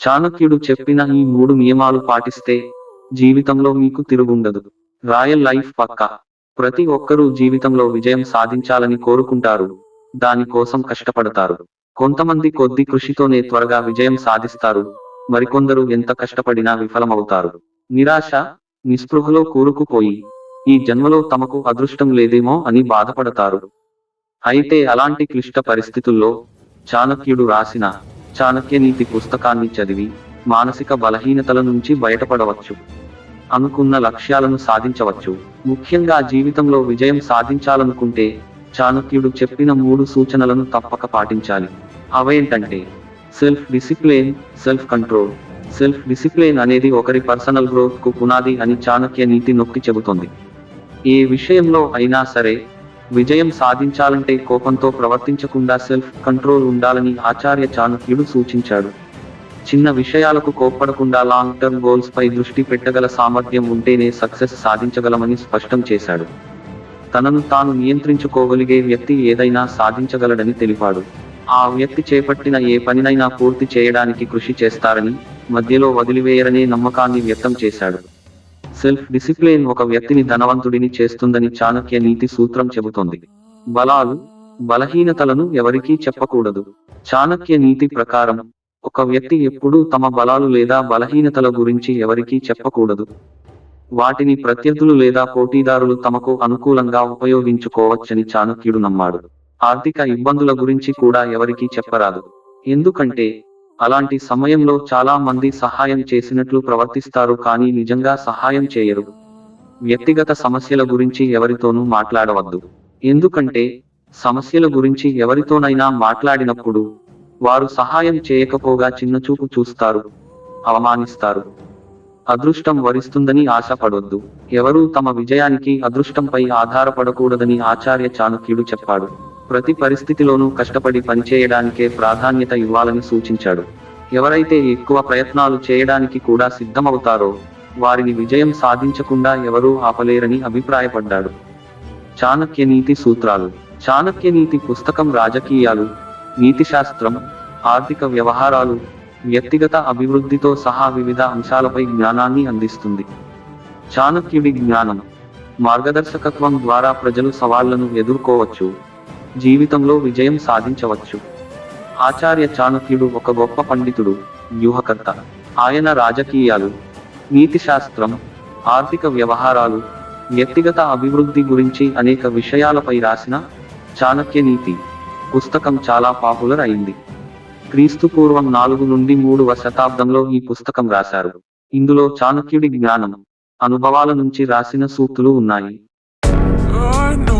చాణక్యుడు చెప్పిన ఈ మూడు నియమాలు పాటిస్తే జీవితంలో మీకు తిరుగుండదు. రాయల్ లైఫ్ పక్క. ప్రతి ఒక్కరూ జీవితంలో విజయం సాధించాలని కోరుకుంటారు. దానికోసం కష్టపడతారు. కొంతమంది కొద్ది కృషితోనే త్వరగా విజయం సాధిస్తారు. మరికొందరు ఎంత కష్టపడినా విఫలమవుతారు. నిరాశ నిస్పృహలో కూరుకుపోయి ఈ జన్మలో తమకు అదృష్టం లేదేమో అని బాధపడతారు. అయితే అలాంటి క్లిష్ట పరిస్థితుల్లో చాణక్యుడు రాసిన చాణక్యనీతి పుస్తకాన్ని చదివి మానసిక బలహీనతల నుంచి బయటపడవచ్చు. అనుకున్న లక్ష్యాలను సాధించవచ్చు. ముఖ్యంగా జీవితంలో విజయం సాధించాలనుకుంటే చాణక్యుడు చెప్పిన మూడు సూచనలను తప్పక పాటించాలి. అవేంటంటే self discipline self control. Self discipline అనేది ఒకరి పర్సనల్ గ్రోత్కు పునాది అని చాణక్య నీతి నొక్కి చెబుతోంది. ఏ విషయంలో అయినా సరే విజయం సాధించాలంటే కోపంతో ప్రవర్తించకుండా సెల్ఫ్ కంట్రోల్ ఉండాలని ఆచార్య చాణక్యుడు సూచించాడు. చిన్న విషయాలకు కోప్పడకుండా లాంగ్ టర్మ్ గోల్స్ పై దృష్టి పెట్టగల సామర్థ్యం ఉంటేనే సక్సెస్ సాధించగలమని స్పష్టం చేశాడు. తనను తాను నియంత్రించుకోగలిగే వ్యక్తి ఏదైనా సాధించగలడని తెలిపాడు. ఆ వ్యక్తి చేపట్టిన ఏ పనినైనా పూర్తి చేయడానికి కృషి చేస్తారని మధ్యలో వదిలివేయరనే నమ్మకాన్ని వ్యక్తం చేశాడు. సెల్ఫ్ డిసిప్లిన్ ఒక వ్యక్తిని ధనవంతుడిని చేస్తుందని చాణక్య నీతి సూత్రం చెబుతోంది. బలాలు బలహీనతలను ఎవరికీ చెప్పకూడదు. చాణక్య నీతి ప్రకారం ఒక వ్యక్తి ఎప్పుడూ తమ బలాలు లేదా బలహీనతల గురించి ఎవరికీ చెప్పకూడదు. వాటిని ప్రత్యర్థులు లేదా పోటీదారులు తమకు అనుకూలంగా ఉపయోగించుకోవచ్చని చాణక్యుడు నమ్మాడు. ఆర్థిక ఇబ్బందుల గురించి కూడా ఎవరికీ చెప్పరాదు. ఎందుకంటే అలాంటి సమయంలో చాలా మంది సహాయం చేసినట్లు ప్రవర్తిస్తారు కానీ నిజంగా సహాయం చేయరు. వ్యక్తిగత సమస్యల గురించి ఎవరితోనూ మాట్లాడవద్దు. ఎందుకంటే సమస్యల గురించి ఎవరితోనైనా మాట్లాడినప్పుడు వారు సహాయం చేయకపోగా చిన్నచూపు చూస్తారు అవమానిస్తారు. అదృష్టం వరిస్తుందని ఆశపడొద్దు. ఎవరూ తమ విజయానికి అదృష్టంపై ఆధారపడకూడదని ఆచార్య చాణుక్యుడు చెప్పాడు. ప్రతి పరిస్థితిలోనూ కష్టపడి పనిచేయడానికే ప్రాధాన్యత ఇవ్వాలని సూచించాడు. ఎవరైతే ఎక్కువ ప్రయత్నాలు చేయడానికి కూడా సిద్ధమవుతారో వారిని విజయం సాధించకుండా ఎవరూ ఆపలేరని అభిప్రాయపడ్డాడు. చాణక్య నీతి సూత్రాలు. చాణక్య నీతి పుస్తకం రాజకీయాలు నీతిశాస్త్రం ఆర్థిక వ్యవహారాలు వ్యక్తిగత అభివృద్ధితో సహా వివిధ అంశాలపై జ్ఞానాన్ని అందిస్తుంది. చాణక్యుడి జ్ఞానం. మార్గదర్శకత్వం ద్వారా ప్రజలు సవాళ్ళను ఎదుర్కోవచ్చు. జీవితంలో విజయం సాధించవచ్చు. ఆచార్య చాణక్యుడు ఒక గొప్ప పండితుడు వ్యూహకర్త. ఆయన రాజకీయాలు నీతిశాస్త్రం ఆర్థిక వ్యవహారాలు వ్యక్తిగత అభివృద్ధి గురించి అనేక విషయాలపై రాసిన చాణక్య నీతి పుస్తకం చాలా పాపులర్ అయింది. క్రీస్తు పూర్వం నాలుగు నుండి మూడవ శతాబ్దంలో ఈ పుస్తకం రాశారు. ఇందులో చాణక్యుడి జ్ఞానం అనుభవాల నుంచి రాసిన సూక్తులు ఉన్నాయి. Oh,